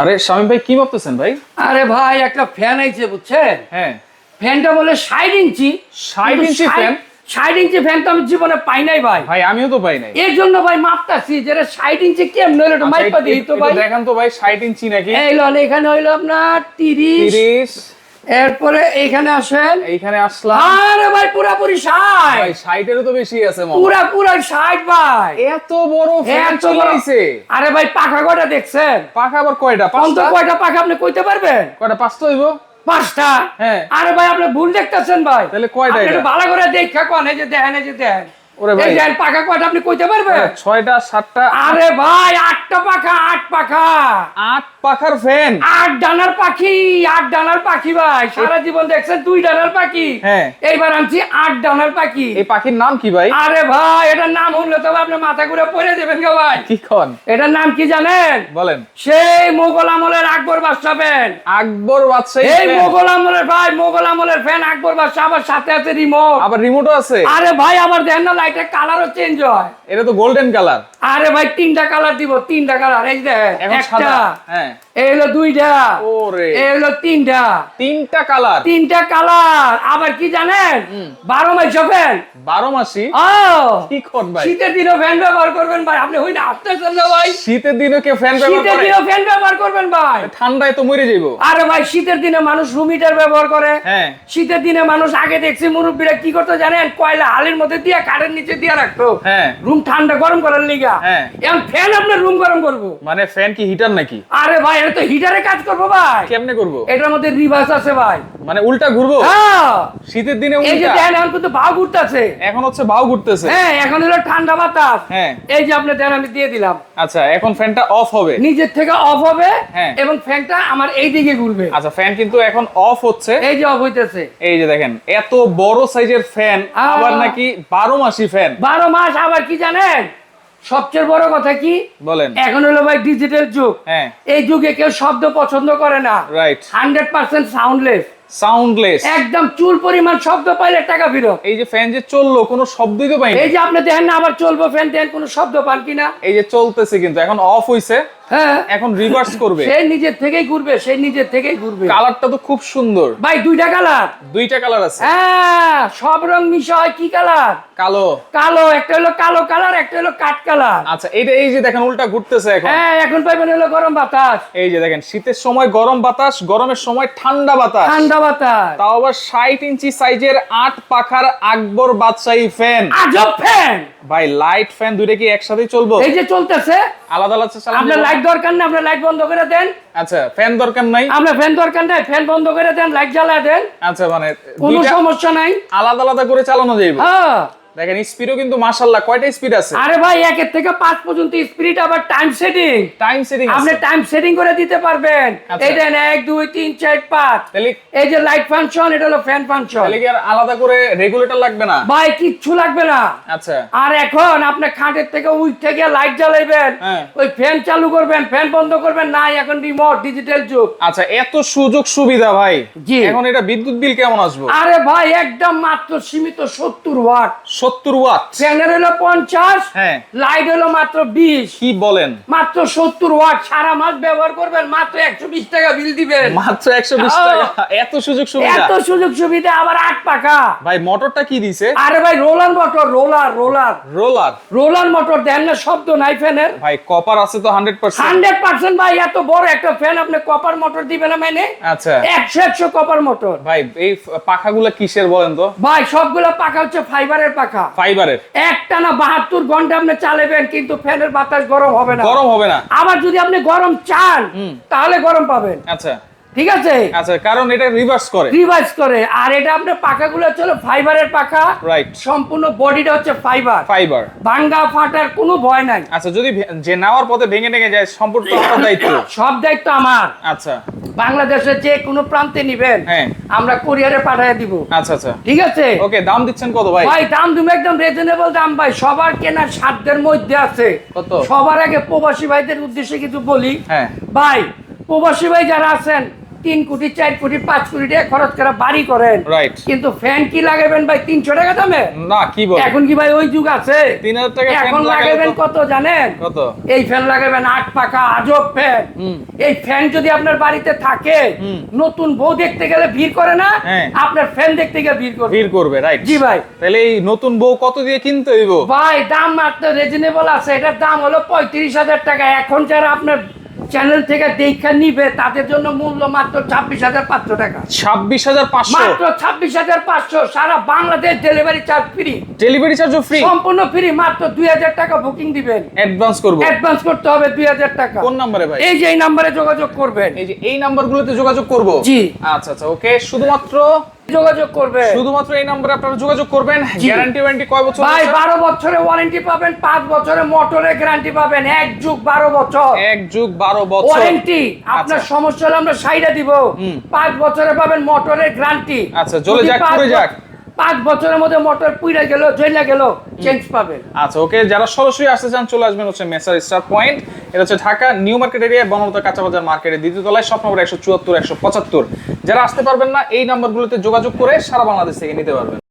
আরে শামিম ভাই কি ভাবতেছেন ভাই? আরে ভাই একটা ফ্যান আইছে বুঝছেন? হ্যাঁ। ফ্যানটা বলে ষাট ইঞ্চি। 60 ইঞ্চি ফ্যান? ষাট ইঞ্চি ফ্যান তো আমি জীবনে পাই নাই ভাই। ভাই আমিও তো পাই নাই। এর জন্য ভাই মাপতাছি যে ষাট ইঞ্চি কেমন হইল একটু আচ্ছা, মাইপা দিই তো ভাই। দেখেন তো ভাই ষাট ইঞ্চি নাকি? এই লন এখানে হইল আপনার তিরিশ। তিরিশ। এরপরে এইখানে আসেন। এইখানে আসলাম। আরে ভাই পুরাপুরি ভাই ষাটেরও তো বেশি আছে পুরা পুরা ষাট ভাই। এত বড় ফ্যান আরে ভাই পাখা কয়টা দেখছেন? পাখা আবার কয়টা? পাঁচটা? কয়টা পাখা আপনি কইতে পারবেন? কয়টা? পাঁচটা হইব। পাঁচটা? হ্যাঁ। আরে ভাই আপনি ভুল দেখতেছেন ভাই। তাহলে কয়টা এটা? ভালো করে দেখা কোন এই যে দেখেন এই যে দেখেন। ওরে ভাই। এই পাখা কয়টা আপনি কইতে পারবেন? ছয়টা সাতটা। আরে ভাই আটটা পাখা আট পাখা। আট পাখার ফ্যান আট ডানার পাখি আট ডানার পাখি ভাই। সারা জীবন দেখছেন দুই ডানার পাখি। হ্যাঁ। এইবার আনছি আট ডানার পাখি। এই পাখির নাম কি ভাই? আরে ভাই এটার নাম হলো তবে আপনি মাথা ঘুরে পড়ে দেবেন গো ভাই। কি এটার নাম কি জানেন? বলেন। সেই মোগল আমলের আকবর বাদশাহ ফ্যান আকবর বাদশাহী এই। মোগল আমলের ভাই মোগল আমলের ফ্যান আকবর বাদশাহ আবার সাথে আছে রিমোট আবার রিমোটও আছে। আরে ভাই আবার দেখেন না লাইটের কালারও চেঞ্জ হয়। এটা তো গোল্ডেন কালার আরে ভাই তিনটা কালার দিব তিনটা কালার এই দেখ একটা। হ্যাঁ। এই হলো দুইটা। ওরে। এই হলো তিনটা। তিনটা কালার। তিনটা কালার। আবার কি জানেন? বারো ফ্যান বারো মাসি কি ভাই? শীতের দিনও ফ্যান ব্যবহার করবেন ভাই। আপনি হই না আসতেছেন না ভাই। শীতের দিনে কে ফ্যান ব্যবহার শীতের দিনও ফ্যান ব্যবহার করবেন ভাই। ঠান্ডায় তো মরে যাইবো। আরে ভাই শীতের দিনে মানুষ রুম হিটার ব্যবহার করে। হ্যাঁ। শীতের দিনে মানুষ আগে দেখছি মুরব্বীরা কি করতো জানেন? কয়লা হালের মধ্যে দিয়া কাঠের নিচে দিয়া রাখতো। হ্যাঁ। রুম ঠান্ডা গরম করার লিগা। হ্যাঁ। এখন ফ্যান আপনার রুম গরম করব। মানে ফ্যান কি হিটার নাকি? আরে ভাই এটা তো হিটারে কাজ করব ভাই। কেমনে করব? এটার মধ্যে রিভার্স আছে ভাই। মানে উল্টা ঘুরবো? হ্যাঁ। শীতের দিনে এই যে এখন কিন্তু ভাও ঘুরতেছে। এখন হচ্ছে বাউ ঘুরতেছে। হ্যাঁ এখন হলো ঠান্ডা বাতাস। হ্যাঁ। এই যে আপনি দেন আমি দিয়ে দিলাম। আচ্ছা এখন ফ্যানটা অফ হবে। নিজের থেকে অফ হবে হ্যাঁ। এবং ফ্যানটা আমার এই দিকে ঘুরবে। আচ্ছা ফ্যান কিন্তু এখন অফ হচ্ছে। এই যে অফ হইতেছে। এই যে দেখেন এত বড় সাইজের ফ্যান আবার নাকি বারো মাসি ফ্যান বারো মাস আবার কি জানেন? সবচেয়ে বড় কথা কি? বলেন। এখন হলো ভাই ডিজিটাল যুগ। হ্যাঁ। এই যুগে কেউ শব্দ পছন্দ করে না। Right hundred percent soundless soundless একদম চুল পরিমাণ শব্দ পাইলে টাকা ফিরত। এই যে ফ্যান যে চলল কোনো শব্দই তো পাইনি। এই যে আপনি দেখেন না আবার চলবো ফ্যান দেন কোনো শব্দ পান কিনা। এই যে চলতেছে কিন্তু এখন অফ হইছে। হ্যাঁ। এখন রিভার্স করবে। সে নিজের থেকেই ঘুরবে সে নিজের থেকেই ঘুরবে। কালারটা তো খুব সুন্দর। ভাই দুইটা কালার দুইটা কালার আছে। হ্যাঁ সব রং মিশা হয় কি কালার কালো। কালো একটা হলো কালো কালার একটা হলো কাঠ কালার আচ্ছা এটা এই যে দেখেন উল্টা ঘুরতেছে এখন। হ্যাঁ এখন পাইবেন হলো গরম বাতাস। এই যে দেখেন শীতের সময় গরম বাতাস গরমের সময় ঠান্ডা বাতাস। ঠান্ডা বাতাস তাও আবার ষাট ইঞ্চি সাইজের আট পাখার আকবর বাদশাহী ফ্যান আজব ফ্যান ভাই লাইট ফ্যান দুইটা কি একসাথেই চলবো? এই যে চলতেছে আলাদা আলাদা চালানো আপনার লাইট দরকার না আপনার লাইট বন্ধ করে দেন। আচ্ছা ফ্যান দরকার নাই? ফ্যান দরকার নাই ফ্যান বন্ধ করে দেন লাইট জ্বালায় দেন। আচ্ছা মানে কোনো সমস্যা নাই। আলাদা আলাদা করে চালানো যাইব। হ্যাঁ। দেখেন স্পিডও কিন্তু মাশাআল্লাহ কয়টা স্পিড আছে? আরে ভাই একের থেকে পাঁচ পর্যন্ত স্পিরিট আবার টাইম সেটিং টাইম সেটিং আপনি টাইম সেটিং করে দিতে পারবেন। আচ্ছা। এই দেন এক দুই তিন চার পাঁচ। তাহলে এই যে লাইট ফাংশন এটা হলো ফ্যান ফাংশন তাহলে কি আর আলাদা করে রেগুলেটর লাগবে না? ভাই কিচ্ছু লাগবে না। আচ্ছা। আর এখন আপনি খাটের থেকে উইক থেকে লাইট জ্বালাইবেন হ্যাঁ। ওই ফ্যান চালু করবেন ফ্যান বন্ধ করবেন না এখন রিমোট ডিজিটাল যুগ। আচ্ছা এত সুযোগ সুবিধা ভাই। এখন এটা বিদ্যুৎ বিল কেমন আসবে? আরে ভাই একদম মাত্র সীমিত সত্তর ওয়াট সত্তর ওয়াট। ফ্যানের হলো পঞ্চাশ হ্যাঁ। লাইট হলো মাত্র বিশ। কি বলেন? মাত্র সত্তর ওয়াট সারা মাস ব্যবহার করবেন মাত্র একশো বিশ টাকা বিল দিবেন। মাত্র একশো বিশ টাকা। এত সুযোগ সুবিধা। এত সুযোগ সুবিধা আবার আট পাকা ভাই মোটরটা কি দিছে? আরে ভাই roller motor roller roller roller roller motor দেন না শব্দ নাই ফ্যানের। ভাই কপার আছে তো হান্ড্রেড পার্সেন্ট হান্ড্রেড পার্সেন্ট ভাই এত বড় একটা ফ্যান আপনি কপার মোটর দিবেন না মানে? আচ্ছা। একশো একশো কপার মোটর ভাই এই পাখাগুলা কিসের বলেন তো? ভাই সবগুলো পাখা হচ্ছে ফাইবারের পাখা। ফাইবারের। বাহাত্তর ঘণ্টা আপনি চালাবেন কিন্তু ফ্যানের বাতাস গরম হবে না। গরম হবে না। আবার যদি আপনি গরম চান তাহলে গরম পাবেন। আচ্ছা। ঠিক আছে? আচ্ছা কারণ এটা রিভার্স করে। রিভাইজ করে। আর এটা আপনার পাখাগুলো হচ্ছে ফাইবারের পাখা। রাইট সম্পূর্ণ বডিটা হচ্ছে ফাইবার ফাইবার ভাঙ্গা ফাটার কোনো ভয় নাই। আচ্ছা যদি যে নেওয়ার পথে ভেঙে ভেঙে যায় সম্পূর্ণ দায়িত্ব। সব দায়িত্ব আমার। আচ্ছা। বাংলাদেশের যে কোনো প্রান্তে নিবেন হ্যাঁ। আমরা কুরিয়ারে পাঠিয়ে দিব। আচ্ছা আচ্ছা। ঠিক আছে? ওকে দাম দিচ্ছেন কত ভাই? ভাই দাম তুমি একদম রিজনেবল দাম ভাই। সবার কেনার সাধ্যের মধ্যে আছে। কত? সবার আগে প্রবাসী ভাইদের উদ্দেশ্যে কিছু বলি। হ্যাঁ। ভাই প্রবাসী ভাই যারা আছেন তিন কোটি চার কোটি পাঁচ কোটি টাকা খরচ করে বাড়ি করেন। Right. কিন্তু ফ্যান কি লাগাবেন ভাই? তিনশো টাকা দামে? না কি বল এখন কি ভাই ওই যুগ আছে? তিন হাজার টাকা ফ্যান এখন লাগাবেন কত? জানেন? কত? এই ফ্যান লাগাবেন আট পাকা আজব ফ্যান। এই ফ্যান যদি আপনার বাড়িতে থাকে নতুন বউ দেখতে গেলে ভিড় করে না? হ্যাঁ। আপনার ফ্যান দেখতে গেলে ভিড় করবে। ভিড় করবে রাইট জি ভাই। তাহলে এই নতুন বউ কত দিয়ে কিনতে হইব? ভাই দাম মাত্র রিজনেবল আছে। এটার দাম হলো পঁয়ত্রিশ হাজার টাকা। এখন যারা আপনার চ্যানেল থেকে দেখা নিবে তাদের জন্য মূল্য মাত্র ছাব্বিশ হাজার পাঁচশো টাকা। ছাব্বিশ হাজার পাঁচশো? মাত্র ছাব্বিশ হাজার পাঁচশো সারা Bangladesh delivery charge free delivery চার্জও ফ্রি সম্পূর্ণ ফ্রি মাত্র দুই হাজার টাকা বুকিং দিবেন। অ্যাডভান্স করব। অ্যাডভান্স করতে হবে দুই হাজার টাকা। কোন নাম্বারে ভাই? এই যে এই নাম্বারে যোগাযোগ করবেন। এই যে এই নাম্বারগুলোতে যোগাযোগ করব? জি। আচ্ছা আচ্ছা ওকে শুধুমাত্র যোগাযোগ করবেন শুধুমাত্র এই নাম্বারে আপনারা যোগাযোগ করবেন। গ্যারান্টি ওয়ারেন্টি কয় বছর ভাই আছে? বারো বছরের ওয়ারেন্টি পাবেন পাঁচ বছরের মোটরের গ্যারান্টি পাবেন এক যুগ বারো বছর। এক যুগ বারো বছর। ওয়ারেন্টি আপনার আচ্ছা। সমস্যা হলে আমরা সাইডা দিব। হুম। পাঁচ বছরে পাবেন মোটরের গ্যারান্টি। আচ্ছা, জ্বলে যাক, পুড়ে যাক। পাঁচ বছরের মধ্যে মোটর পুইরা গেল জ্বলা গেল চেঞ্জ পাবেন। আচ্ছা ওকে যারা সরাসরি আসতে চান চলে আসবেন হচ্ছে মেসার স্টার পয়েন্ট এটা হচ্ছে Dhaka new market area Bonolota কাঁচা বাজার মার্কেটের দ্বিতীয় তলায় সব নম্বর একশো চুয়াত্তর, একশো পঁচাত্তর। যারা আসতে পারবেন না, এই নাম্বারগুলোতে যোগাযোগ করে সারা বাংলাদেশ থেকে নিতে পারবেন।